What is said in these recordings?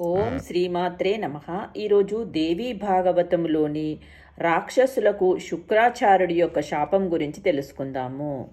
ఓం శ్రీమాత్రే నమ. ఈరోజు దేవీ భాగవతంలోని రాక్షసులకు శుక్రాచార్యుడి యొక్క శాపం గురించి తెలుసుకుందాము.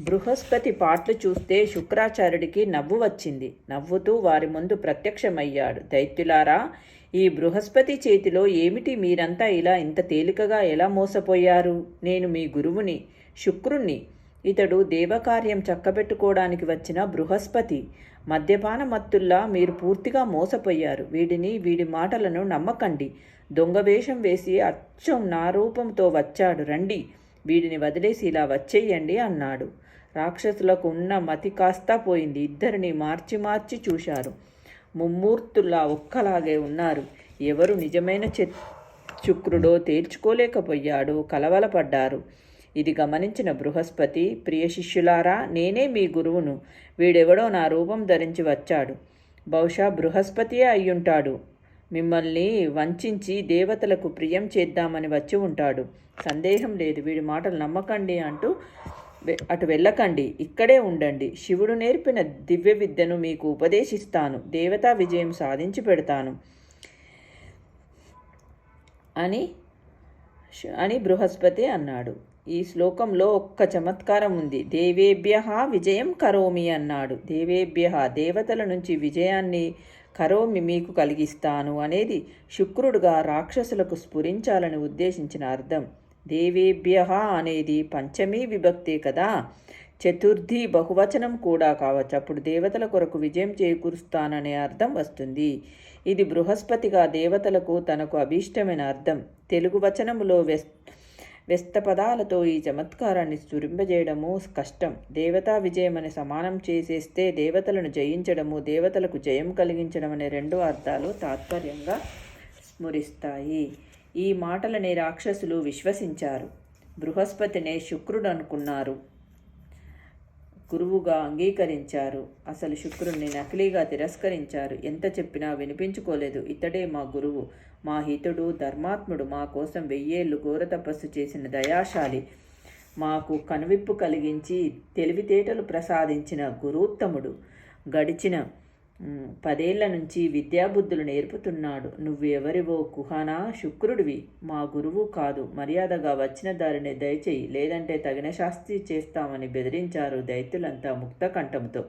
బృహస్పతి పాటలు చూస్తే శుక్రాచార్యుడికి నవ్వు వచ్చింది. నవ్వుతూ వారి ముందు ప్రత్యక్షమయ్యాడు. దైత్యులారా ఈ బృహస్పతి చేతిలో ఏమిటి మీరంతా ఇలా ఇంత తేలికగా ఎలా మోసపోయారు? నేను మీ గురువుని శుక్రుణ్ణి. ఇతడు దేవకార్యం చక్కబెట్టుకోవడానికి వచ్చిన బృహస్పతి. మద్యపాన మత్తుల్లా మీరు పూర్తిగా మోసపోయారు. వీడిని వీడి మాటలను నమ్మకండి. దొంగ వేషం వేసి అచ్చం నా రూపంతో వచ్చాడు. రండి. వీడిని వదిలేసి ఇలా వచ్చేయండి అన్నాడు. రాక్షసులకు ఉన్న మతి కాస్తా పోయింది. ఇద్దరిని మార్చి మార్చి చూశారు. ముమ్మూర్తుల్లా ఒక్కలాగే ఉన్నారు. ఎవరు నిజమైన చె శుక్రుడో తేల్చుకోలేకపోయాడు. కలవలపడ్డారు. ఇది గమనించిన బృహస్పతి ప్రియ శిష్యులారా నేనే మీ గురువును. వీడెవడో నా రూపం ధరించి వచ్చాడు. బహుశా బృహస్పతియే అయ్యుంటాడు. మిమ్మల్ని వంచించి దేవతలకు ప్రియం చేద్దామని వచ్చి ఉంటాడు. సందేహం లేదు. వీడి మాటలు నమ్మకండి అంటూ అటు వెళ్ళకండి. ఇక్కడే ఉండండి. శివుడు నేర్పిన దివ్య విద్యను మీకు ఉపదేశిస్తాను. దేవతా విజయం సాధించి పెడతాను. అని అని బృహస్పతి అన్నాడు. ఈ శ్లోకంలో ఒక్క చమత్కారం ఉంది. దేవేభ్య విజయం కరోమి అన్నాడు. దేవేభ్య దేవతల నుంచి విజయాన్ని కరోమి మీకు కలిగిస్తాను అనేది శుక్రుడుగా రాక్షసులకు స్ఫురించాలని ఉద్దేశించిన అర్థం. దేవేభ్య అనేది పంచమీ విభక్తే కదా. చతుర్థి బహువచనం కూడా కావచ్చు. అప్పుడు దేవతల కొరకు విజయం చేకూరుస్తాననే అర్థం వస్తుంది. ఇది బృహస్పతిగా దేవతలకు తనకు అభీష్టమైన అర్థం. తెలుగు వచనములో వెస్ వ్యస్త పదాలతో ఈ చమత్కారాన్ని స్ఫురింపజేయడము కష్టం. దేవతా విజయం అని సమానం చేసేస్తే దేవతలను జయించడము దేవతలకు జయం కలిగించడం అనే రెండు అర్థాలు తాత్పర్యంగా స్మరిస్తాయి. ఈ మాటలని రాక్షసులు విశ్వసించారు. బృహస్పతినే శుక్రుడు అనుకున్నారు గురువుగా అంగీకరించారు. అసలు శుక్రుణ్ణి నకిలీగా తిరస్కరించారు. ఎంత చెప్పినా వినిపించుకోలేదు. ఇతడే మా గురువు. మా హితుడు ధర్మాత్ముడు మా కోసం వెయ్యేళ్ళు ఘోర తపస్సు చేసిన దయాశాలి. మాకు కనువిప్పు కలిగించి తెలివితేటలు ప్రసాదించిన గురుత్తముడు. గడిచిన పదేళ్ళ నుంచి విద్యాబుద్ధులు నేర్పుతున్నాడు. నువ్వు ఎవరివో శుక్రుడివి. మా గురువు కాదు. మర్యాదగా వచ్చిన దారిని దయచేయి. లేదంటే తగిన శాస్తి చేస్తామని బెదిరించారు దైత్యులంతా ముక్త కంఠంతో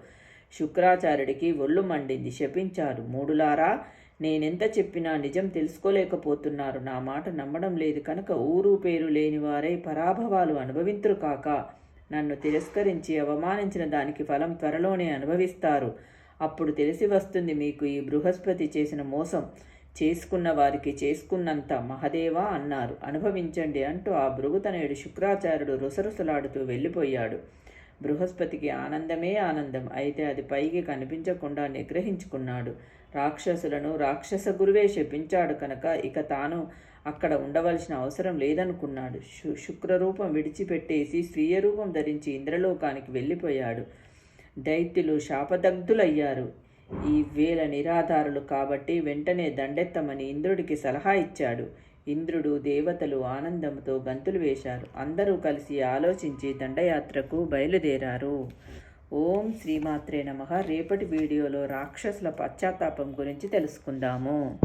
శుక్రాచార్యుడికి ఒళ్ళు మండింది. శపించారు. మూడులారా? నేనెంత చెప్పినా నిజం తెలుసుకోలేకపోతున్నారు. నా మాట నమ్మడం లేదు కనుక ఊరు పేరు లేని వారై పరాభవాలు అనుభవింతురు కాక. నన్ను తిరస్కరించి అవమానించిన దానికి ఫలం త్వరలోనే అనుభవిస్తారు. అప్పుడు తెలిసి వస్తుంది మీకు ఈ బృహస్పతి చేసిన మోసం. చేసుకున్న వారికి చేసుకున్నంత మహదేవా అన్నారు. అనుభవించండి అంటూ ఆ భృగుతనేడు శుక్రాచార్యుడు రుసరుసలాడుతూ వెళ్ళిపోయాడు. బృహస్పతికి ఆనందమే ఆనందం. అయితే అది పైకి కనిపించకుండా నిగ్రహించుకున్నాడు. రాక్షసులను రాక్షస గురువే శపించాడు కనుక ఇక తాను అక్కడ ఉండవలసిన అవసరం లేదనుకున్నాడు. శు శుక్రరూపం విడిచిపెట్టేసి స్వీయ రూపం ధరించి ఇంద్రలోకానికి వెళ్ళిపోయాడు. దైత్యులు శాపదగ్ధులయ్యారు. ఈ వేల నిరాధారులు కాబట్టి వెంటనే దండెత్తమని ఇంద్రుడికి సలహా ఇచ్చాడు. ఇంద్రుడు దేవతలు ఆనందంతో గంతులు వేశారు. అందరూ కలిసి ఆలోచించి దండయాత్రకు బయలుదేరారు. ఓం శ్రీమాత్రే నమ. రేపటి వీడియోలో రాక్షసుల పశ్చాత్తాపం గురించి తెలుసుకుందాము.